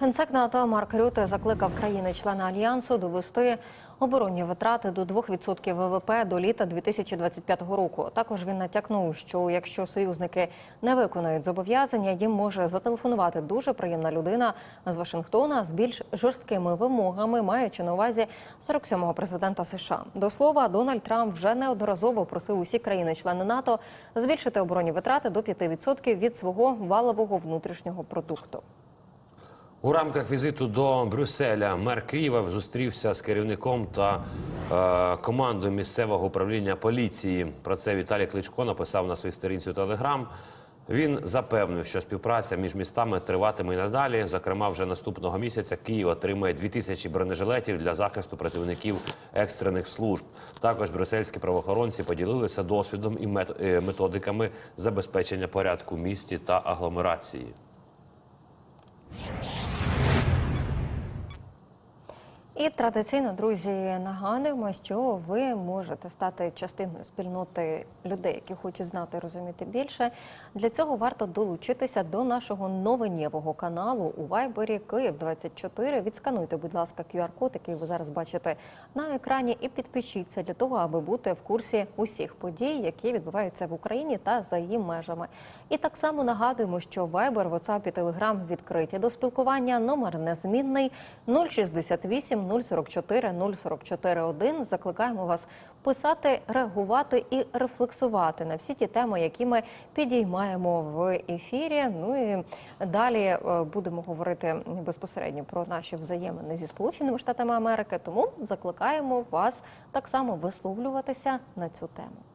Генсек НАТО Марк Рюте закликав країни-члени альянсу довести оборонні витрати до 2% ВВП до літа 2025 року. Також він натякнув, що якщо союзники не виконують зобов'язання, їм може зателефонувати дуже приємна людина з Вашингтона з більш жорсткими вимогами, маючи на увазі 47-го президента США. До слова, Дональд Трамп вже неодноразово просив усі країни-члени НАТО збільшити оборонні витрати до 5% від свого валового внутрішнього продукту. У рамках візиту до Брюсселя мер Києва зустрівся з керівником та е, командою місцевого управління поліції. Про це Віталій Кличко написав на своїй сторінці у Телеграм. Він запевнив, що співпраця між містами триватиме і надалі. Зокрема, вже наступного місяця Київ отримає 2000 бронежилетів для захисту працівників екстрених служб. Також брюссельські правоохоронці поділилися досвідом і е, методиками забезпечення порядку місті та агломерації. І традиційно, друзі, нагадуємо, що ви можете стати частиною спільноти людей, які хочуть знати і розуміти більше. Для цього варто долучитися до нашого новинєвого каналу у Вайбері Київ 24 Відскануйте, будь ласка, QR-код, який ви зараз бачите на екрані, і підпишіться для того, аби бути в курсі усіх подій, які відбуваються в Україні та за її межами. І так само нагадуємо, що Viber, WhatsApp і Telegram відкриті до спілкування. Номер незмінний 068 044 044 1. Закликаємо вас писати, реагувати і рефлексувати на всі ті теми, які ми підіймаємо в ефірі. Ну і далі е, будемо говорити безпосередньо про наші взаємини зі Сполученими Штатами Америки. Тому закликаємо вас так само висловлюватися на цю тему.